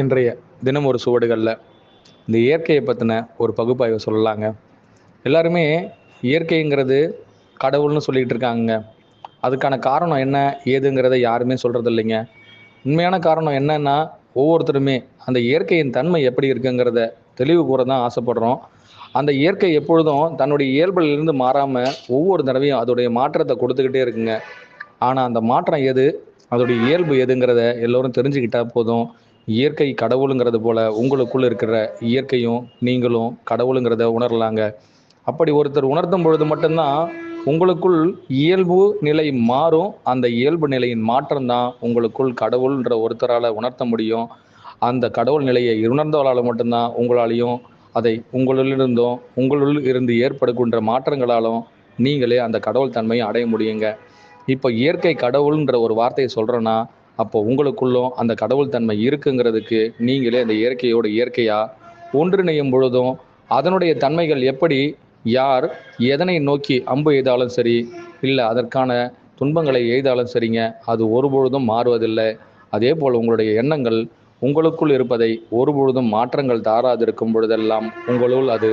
இன்றைய தினம் ஒரு சுவடுகளில் இந்த இயற்கையை பற்றின ஒரு பகுப்பாய்வை சொல்லலாங்க. எல்லாருமே இயற்கைங்கிறது கடவுள்னு சொல்லிக்கிட்டு இருக்காங்க அதுக்கான காரணம் என்ன ஏதுங்கிறத யாருமே சொல்கிறது இல்லைங்க உண்மையான காரணம் என்னன்னா ஒவ்வொருத்தருமே அந்த இயற்கையின் தன்மை எப்படி இருக்குங்கிறத தெளிவு கூற தான் ஆசைப்படுறோம். அந்த இயற்கை எப்பொழுதும் தன்னுடைய இயல்பிலிருந்து மாறாமல் ஒவ்வொரு தடவையும் அதோடைய மாற்றத்தை கொடுத்துக்கிட்டே இருக்குங்க. ஆனால் அந்த மாற்றம் எது? அதோடைய இயல்பு எதுங்கிறத எல்லோரும் தெரிஞ்சுக்கிட்டா போதும். இயற்கை கடவுளுங்கிறது போல உங்களுக்குள்ள இருக்கிற இயற்கையும் நீங்களும் கடவுளுங்கிறத உணரலாங்க. அப்படி ஒருத்தர் உணர்த்தும் பொழுது மட்டும்தான் உங்களுக்குள் இயல்பு நிலை மாறும். அந்த இயல்பு நிலையின் மாற்றம் தான் உங்களுக்குள் கடவுள்ன்ற ஒருத்தரால் உணர்த்த முடியும். அந்த கடவுள் நிலையை உணர்ந்தவளால் மட்டும்தான் உங்களாலையும் அதை உங்களிலிருந்தும் உங்களுள் இருந்து ஏற்படுகின்ற மாற்றங்களாலும் நீங்களே அந்த கடவுள் தன்மையை அடைய முடியுங்க. இப்போ இயற்கை கடவுள்ன்ற ஒரு வார்த்தையை சொல்கிறோன்னா அப்போ உங்களுக்குள்ளும் அந்த கடவுள் தன்மை இருக்குங்கிறதுக்கு நீங்களே அந்த இயற்கையோட இயற்கையாக ஒன்றிணையும் பொழுதும் அதனுடைய தன்மைகள் எப்படி? யார் எதனை நோக்கி அம்பு எய்தாலும் சரி இல்லை அதற்கான துன்பங்களை எய்தாலும் சரிங்க அது ஒருபொழுதும் மாறுவதில்லை. அதே போல் உங்களுடைய எண்ணங்கள் உங்களுக்குள் இருப்பதை ஒருபொழுதும் மாற்றங்கள் தாராதிருக்கும் பொழுதெல்லாம் உங்களுள் அது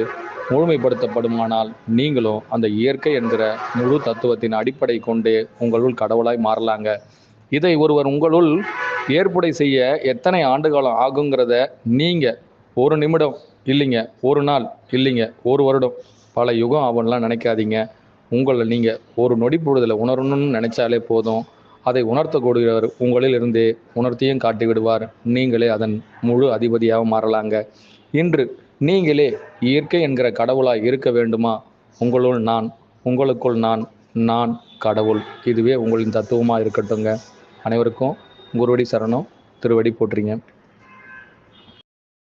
முழுமைப்படுத்தப்படுமானால் நீங்களும் அந்த இயற்கை என்கிற முழு தத்துவத்தின் அடிப்படை கொண்டே உங்களுள் கடவுளாய் மாறலாங்க. இதை ஒருவர் உங்களுள் ஏற்புடை செய்ய எத்தனை ஆண்டுகாலம் ஆகுங்கிறத நீங்கள் ஒரு நிமிடம் இல்லைங்க ஒரு நாள் இல்லைங்க ஒரு வருடம். பல யுகம் ஆகும்லாம் நினைக்காதீங்க. உங்களை நீங்கள் ஒரு நொடி பொழுதில் உணரணும்னு நினைச்சாலே போதும். அதை உணர்த்தக்கூடியவர் உங்களில் இருந்தே உணர்த்தியும் காட்டி விடுவார் நீங்களே அதன் முழு அதிபதியாக மாறலாங்க. இன்று நீங்களே இயற்கை என்கிற கடவுளாக இருக்க வேண்டுமா? உங்களுள் நான் உங்களுக்குள் நான் நான் கடவுள். இதுவே உங்களின் தத்துவமாக இருக்கட்டுங்க அனைவருக்கும் குருவடி சரணம் திருவடி போட்டுறீங்க